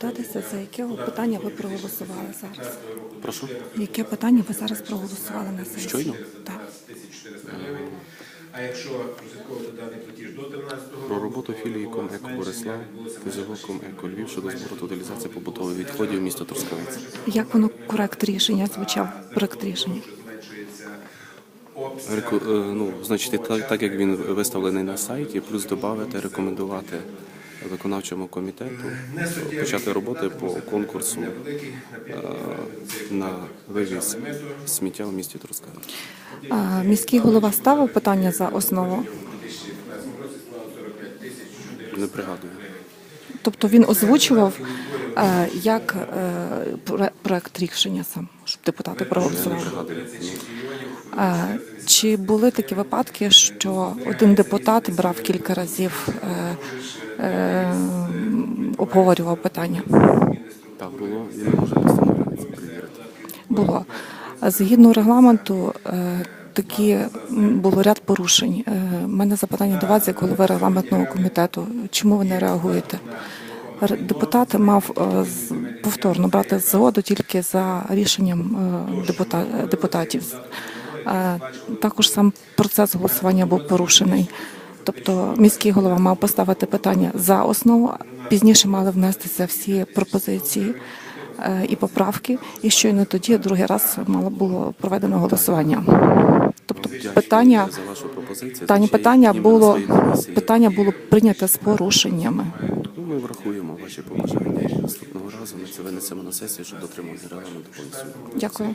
спитатися, за яке питання ви проголосували зараз? Прошу. Яке питання ви зараз проголосували на сесії? Щойно? Так. 1400 гривень. А якщо прослідковувати даний платіж до 13 року, Про роботу філії Комеко Борислав ЗГО Комеко Львів щодо збору та утилізації побутових відходів міста Трускавець. Як воно корект рішення звучав проект рішення? Реку, е, ну, значить, так, так як він виставлений на сайті, плюс додати, рекомендувати виконавчому комітету почати роботи по конкурсу на 5 е, вивіз сміття в місті Трускавець. А, міський голова ставив питання за основу, Не пригадую. тобто він озвучував е, як е, проект рішення сам, щоб депутати проголосували. Чи були такі випадки, що один депутат брав кілька разів, е, е, обговорював питання? Так було, і не може встановлювати перевірити. Було. Згідно регламенту, е, такі було ряд порушень. У мене запитання до вас, як голови регламентного комітету. Чому ви не реагуєте? Депутат мав е, повторно брати згоду тільки за рішенням е, депутатів. Е, Також сам процес голосування був порушений. Тобто міський голова мав поставити питання за основу, пізніше мали внестися всі пропозиції і поправки, і щойно тоді другий раз мало було проведено голосування. Тобто питання, питання було питання було прийнято з порушеннями. Врахуємо ваші побажання. Наступного разу ми це винесемо на сесію, щоб дотримувати регламенту повністю. Дякую.